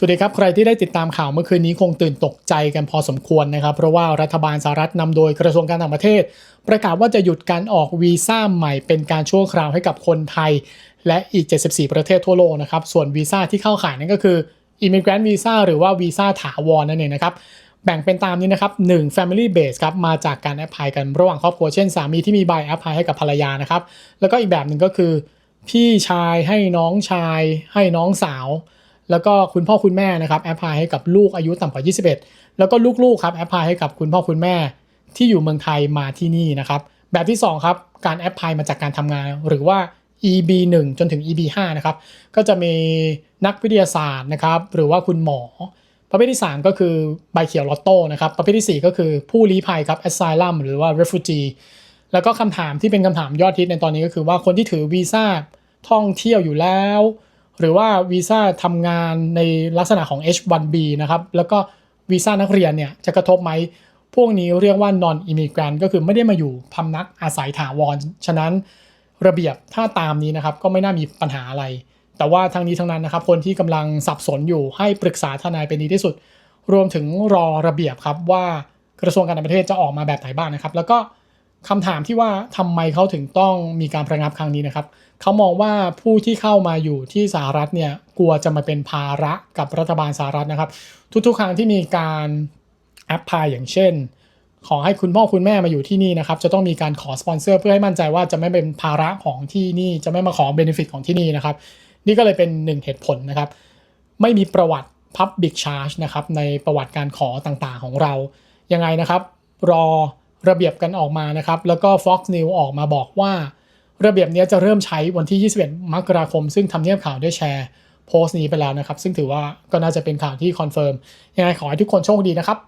สวัสดีครับ ใครที่ได้ติดตามข่าวเมื่อคืนนี้คงตื่นตกใจกันพอสมควรนะครับ เพราะว่ารัฐบาลสหรัฐนำโดยกระทรวงการต่างประเทศ ประกาศว่าจะหยุดการออกวีซ่าใหม่เป็นการชั่วคราวให้กับคนไทย และอีก 74 ประเทศทั่วโลกนะครับ ส่วนวีซ่าที่เข้าข่ายนั่นก็คือ Immigrant Visa หรือว่าวีซ่าถาวรนั่นเองนะครับแบ่งเป็นตามนี้นะครับ 1 Family Base ครับ มาจากการแอพพลายกันระหว่างครอบครัว เช่นสามีที่มีใบแอพพลายให้กับภรรยานะครับแล้วก็อีกแบบหนึ่งก็คือ พี่ชายให้น้องชาย ให้น้องสาว แล้วก็คุณพ่อคุณแม่นะครับแอพพลายให้กับลูกอายุต่ำกว่า 21 แล้วก็ลูกๆครับแอพพลายให้กับคุณพ่อคุณแม่ที่อยู่เมืองไทยมาที่นี่นะครับแบบที่2ครับการแอพพลายมาจากการทำงาน หรือว่า EB 1จนถึง EB 5นะครับก็จะมีนักวิทยาศาสตร์นะครับหรือว่าคุณหมอ ประเภทที่ 3 ก็คือใบเขียวลอตโต้นะครับประเภททีสี่4 ก็คือผู้ลี้ภัยครับ asylum หรือว่า refugee แล้วก็คำถามที่เป็นคำถามยอดฮิตในตอนนี้ก็คือว่าคนที่ถือวีซ่าท่องเที่ยวอยู่แล้ว หรือว่าวีซ่าทำงานในลักษณะของ H1B นะครับ แล้วก็วีซ่านักเรียนเนี่ยจะกระทบไหม พวกนี้เรียกว่า non immigrant ก็คือไม่ได้มาอยู่พำนักอาศัยถาวร ฉะนั้นระเบียบถ้าตามนี้นะครับ ก็ไม่น่ามีปัญหาอะไร แต่ว่าทั้งนี้ทั้งนั้นนะครับ คนที่กำลังสับสนอยู่ให้ปรึกษาทนายเป็นดีที่สุด รวมถึงรอระเบียบครับว่ากระทรวงการต่างประเทศจะออกมาแบบไหนบ้างนะครับ แล้วก็ คำถามที่ว่าทำไมเขาถึงต้องมีการประงับครั้งนี้นะครับเขามองว่าผู้ที่เข้ามาอยู่ที่สหรัฐเนี่ยกลัวจะมาเป็นภาระกับรัฐบาลสหรัฐนะครับ ทุกๆ ครั้งที่มีการแอปพลายอย่างเช่น ขอให้คุณพ่อคุณแม่มาอยู่ที่นี่นะครับ จะต้องมีการขอสปอนเซอร์เพื่อให้มั่นใจว่าจะไม่เป็นภาระของที่นี่จะไม่มาขอเบนฟิตของที่นี่นะครับ นี่ก็เลยเป็นหนึ่งเหตุผลนะครับ ไม่มีประวัติ Public Charge นะครับในประวัติการขอต่างๆของเรายังไงนะครับ รอ ระเบียบกันออกมานะครับ แล้วก็ Fox News ออกมาบอกว่า ระเบียบนี้จะเริ่มใช้วันที่ 21 มกราคม ซึ่งทำเนียบข่าวได้แชร์โพสต์นี้ไปแล้วนะครับ ซึ่งถือว่าก็น่าจะเป็นข่าวที่คอนเฟิร์มยังไงขอให้ทุกคนโชคดีนะครับ